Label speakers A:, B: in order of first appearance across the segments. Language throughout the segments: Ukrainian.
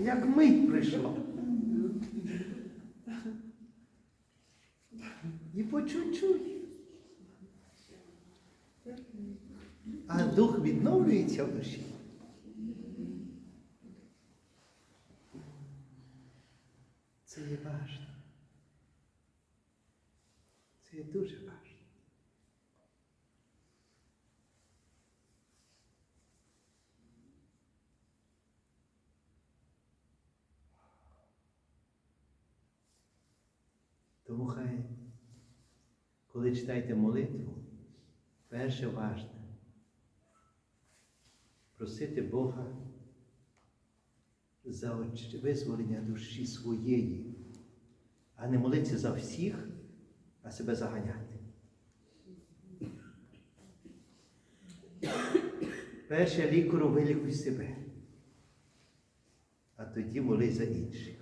A: як мить прийшла. І по чуть-чуть. А дух відновлюється в душі. Це є важливо. Це є дуже важливо. Тому хай, коли читаєте молитву, перше важне просити Бога за визволення душі своєї, а не молитися за всіх, а себе заганяти. Перше лікару вилікуй себе, а тоді молись за інших.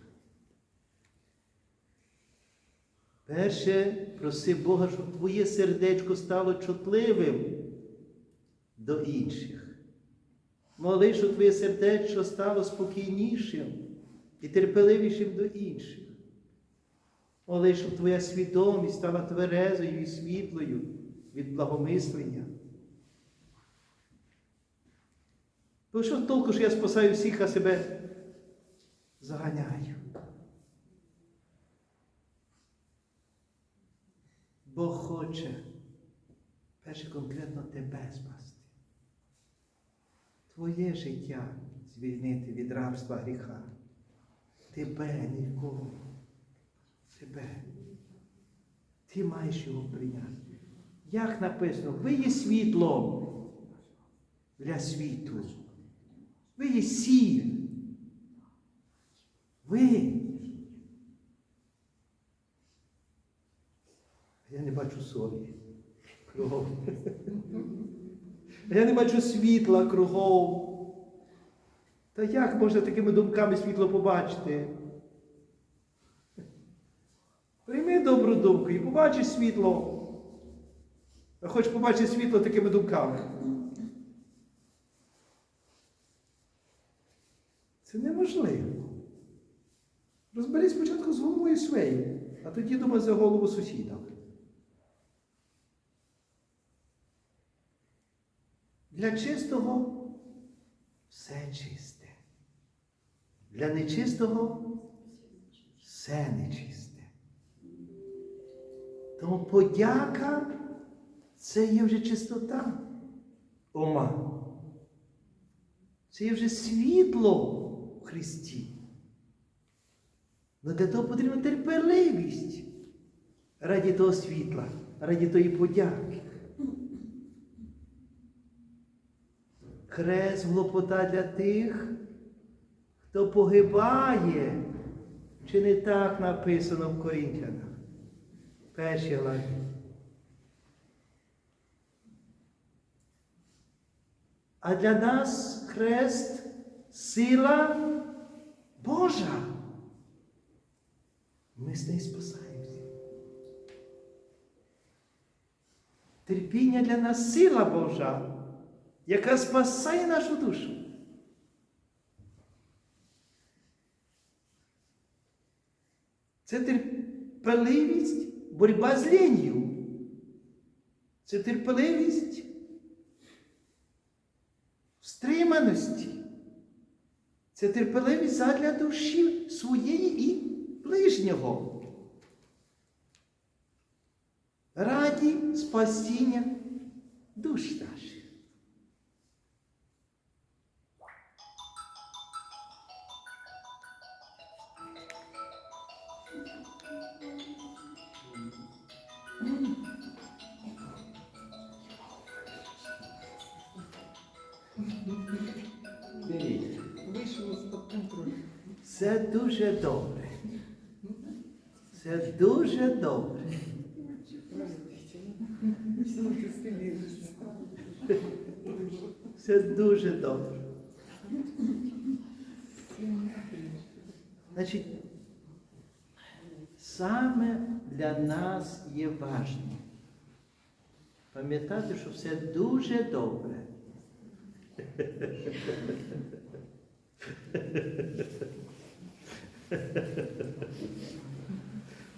A: Перше, проси Бога, щоб твоє сердечко стало чутливим до інших. Моли, щоб твоє сердечко стало спокійнішим і терпеливішим до інших. Моли, щоб твоя свідомість стала тверезою і світлою від благомислення. Бо що толку, що я спасаю всіх, а себе заганяю? Бог хоче перше конкретно тебе спасти. Твоє життя звільнити від рабства гріха. Тебе нікого. Тебе. Ти маєш його прийняти. Як написано, ви є світлом для світу. Ви є сіль. Ви. Я не бачу солі кругом. Я не бачу світла кругом. Та як можна такими думками світло побачити? Прийми добру думку і побачиш світло. А хочеш побачити світло такими думками. Це неможливо. Розберись спочатку з головою своєю, а тоді думай за голову сусіда. Для чистого все чисте. Для нечистого все нечисте. Тому подяка це є вже чистота ума. Це є вже світло в Христі. Але для того потрібна терпеливість раді того світла, раді тої подяки. Хрест глупота для тих, хто погибає, чи не так написано в Корінтянах? Першій главі. А для нас хрест сила Божа. Ми з неї спасаємося. Терпіння для нас сила Божа яка спасає нашу душу. Це терпеливість, боротьба з лінію. Це терпеливість стриманості. Це терпеливість задля душі своєї і ближнього. Раді спасіння душ наших. Беріть.
B: З-під.
A: Це дуже добре. Це дуже добре. Це дуже добре. Значить, саме для нас є важне Пам'ятати, що все дуже добре.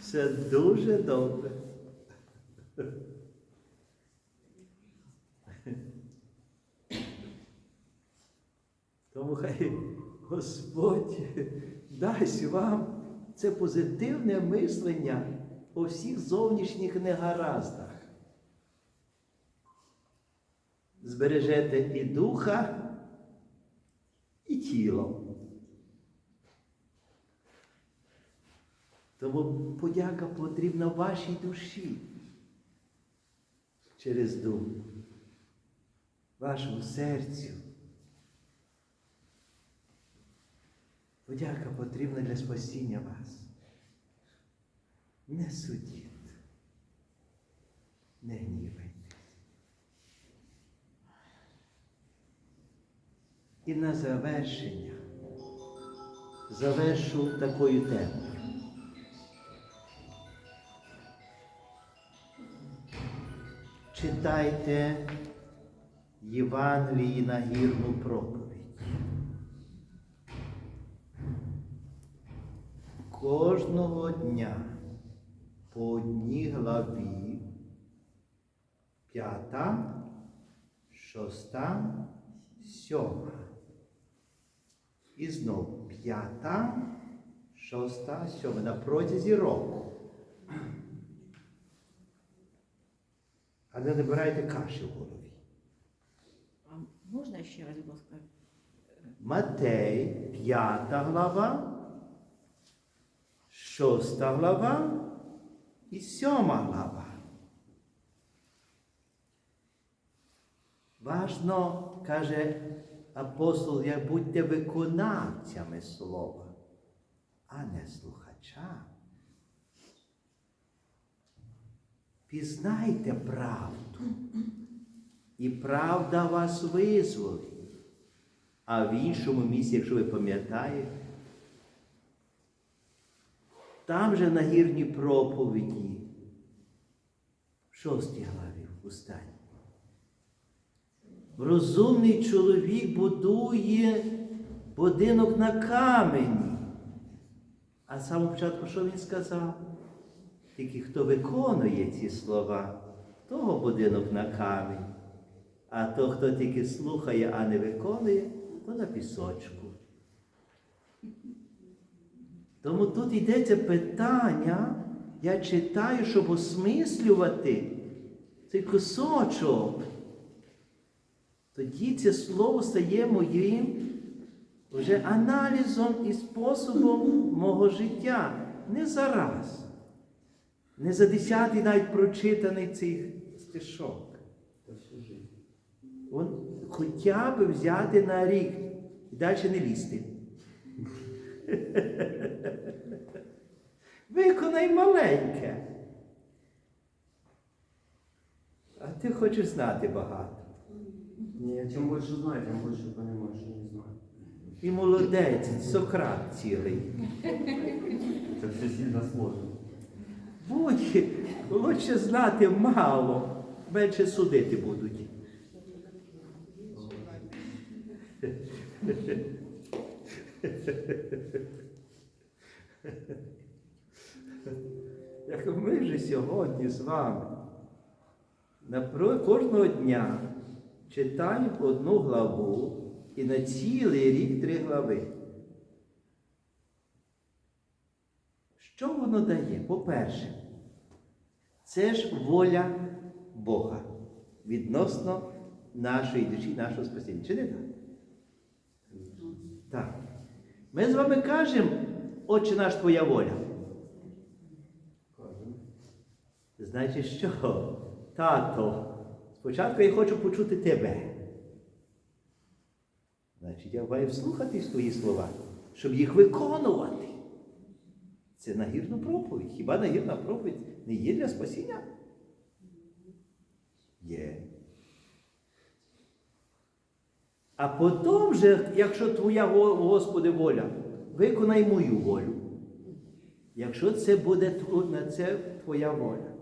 A: Все дуже добре. Тому хай Господь дасть вам це позитивне мислення по всіх зовнішніх негараздах. Збережете і духа, і тіло. Тому подяка потрібна вашій душі через дух, вашому серцю. Подяка потрібна для спасіння вас. Не судіть, не гнівайтесь. І на завершення завершу такою темою. Читайте Євангелії на гірну проповідь. Кожного дня по одній главі п'ята, шоста, сьома. І знов п'ята, шоста, сьома на протязі року. А не набирайте каші в голові.
C: А можна ще раз, будь ласка?
A: Матей, п'ята глава, шоста глава і сьома глава. Важно, каже апостол, як будьте виконавцями слова, а не слухачами. Пізнайте правду, і правда вас визволить. А в іншому місці, якщо ви пам'ятаєте, там же на гірній проповіді, в шостій главі в останній. Розумний чоловік будує будинок на камені. А з самого початку, що він сказав? Тільки хто виконує ці слова, того будинок на камені. А то, хто тільки слухає, а не виконує, то на пісочку. Тому тут йдеться питання, я читаю, щоб осмислювати цей кусочок. Тоді це слово стає моїм вже аналізом і способом мого життя. Не зараз. Не за десятий навіть прочитаний цей стишок. Хоча б взяти на рік і далі не лізти. Виконай маленьке. А ти хочеш знати багато.
D: Не, чем больше знаю, тем больше понимаю, что не знаю.
A: І молодець, Сократ цілий.
D: Это все сильно сложно.
A: Будь лучше знати мало, менше судити будуть. Як ми вже сьогодні з вами кожного дня читаємо одну главу і на цілий рік три глави. Що воно дає? По-перше, це ж воля Бога відносно нашої душі, нашого спасіння. Чи не так? Так. Ми з вами кажемо, Отче наш твоя воля. Значить, що? Тато, спочатку я хочу почути тебе. Значить, я маю вслухатись твої слова, щоб їх виконувати. Це нагірна проповідь. Хіба нагірна проповідь не є для спасіння? Є. А потім же, якщо твоя Господи воля, виконай мою волю. Якщо це буде на це твоя воля.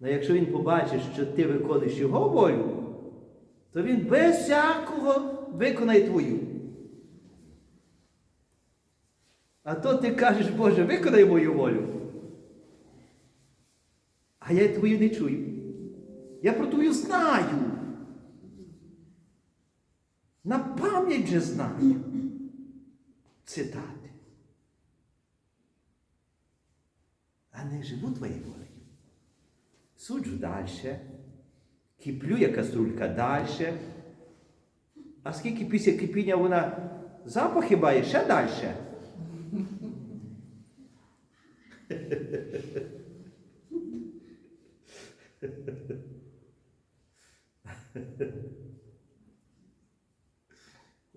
A: Ну якщо він побачить, що ти виконуєш його волю, то він без всякого виконає твою. А то ти кажеш, Боже, виконай мою волю. А я твою не чую. Я про твою знаю. На пам'ять же знаю. Цитати. А не живу твоєю волею. Суджу далі. Киплю я каструлька далі. А скільки після кипіння вона запахи має, ще далі.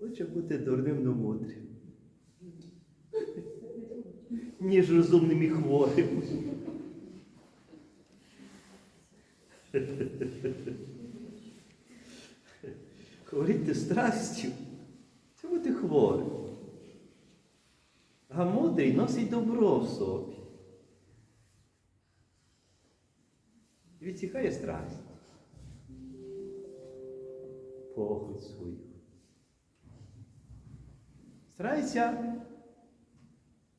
A: Хоче бути дурним, но мудрим. Ніж розумним і хворим. Говорити страстю, це бути хворим. А мудрий носить добро в собі. Відсікає страсть. Похоть свою. Старайся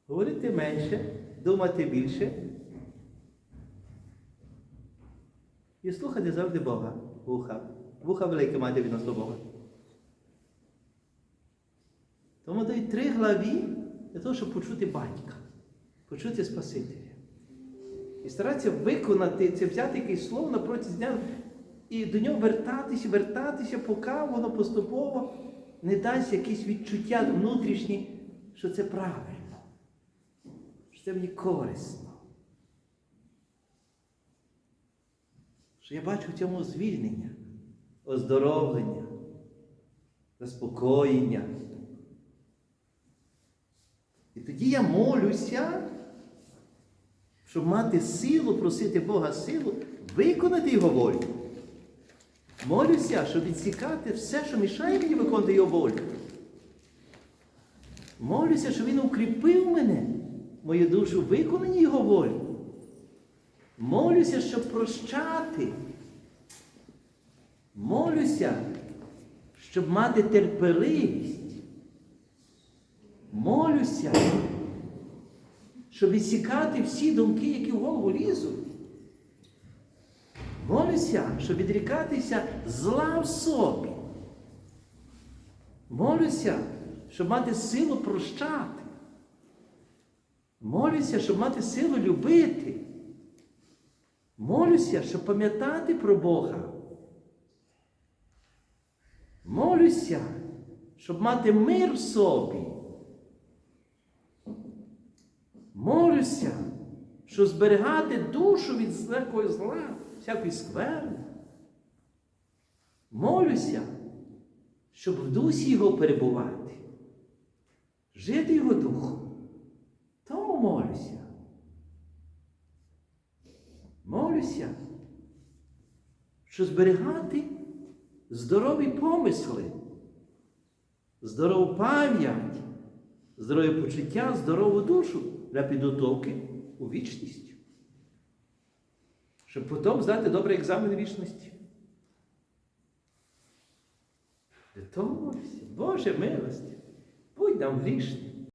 A: говорити менше, думати більше. І слухати завжди Бога. Вуха. Вуха велике мати відносно Бога. Тому дають три главі для того, щоб почути батька, почути Спасителя. І старатися виконати це, взяти якесь слово на протязі дня і до нього вертатися, вертатися, поки воно поступово не дасть якісь відчуття внутрішні, що це правильно, що це мені корисно. Що я бачу в цьому звільнення, оздоровлення, заспокоєння. І тоді я молюся, щоб мати силу, просити Бога силу, виконати Його волю. Молюся, щоб відсікати все, що мішає мені виконувати Його волю. Молюся, щоб Він укріпив мене, мою душу, в виконанні Його волі. Молюся, щоб прощати. Молюся, щоб мати терпеливість. Молюся, щоб відсікати всі думки, які в голову лізуть. Молюся, щоб відрікатися зла в собі. Молюся, щоб мати силу прощати. Молюся, щоб мати силу любити. Молюся, щоб пам'ятати про Бога. Молюся, щоб мати мир в собі. Молюся, щоб зберігати душу від всякого зла, всякої скверни. Молюся, щоб в дусі його перебувати, жити його духом. Тому молюся. Молюся, щоб зберігати здорові помисли, здорову пам'ять, здорове почуття, здорову душу для підготовки у вічність. Щоб потім здати добрий екзамен вічності. Для того. Боже милості, будь нам грішні.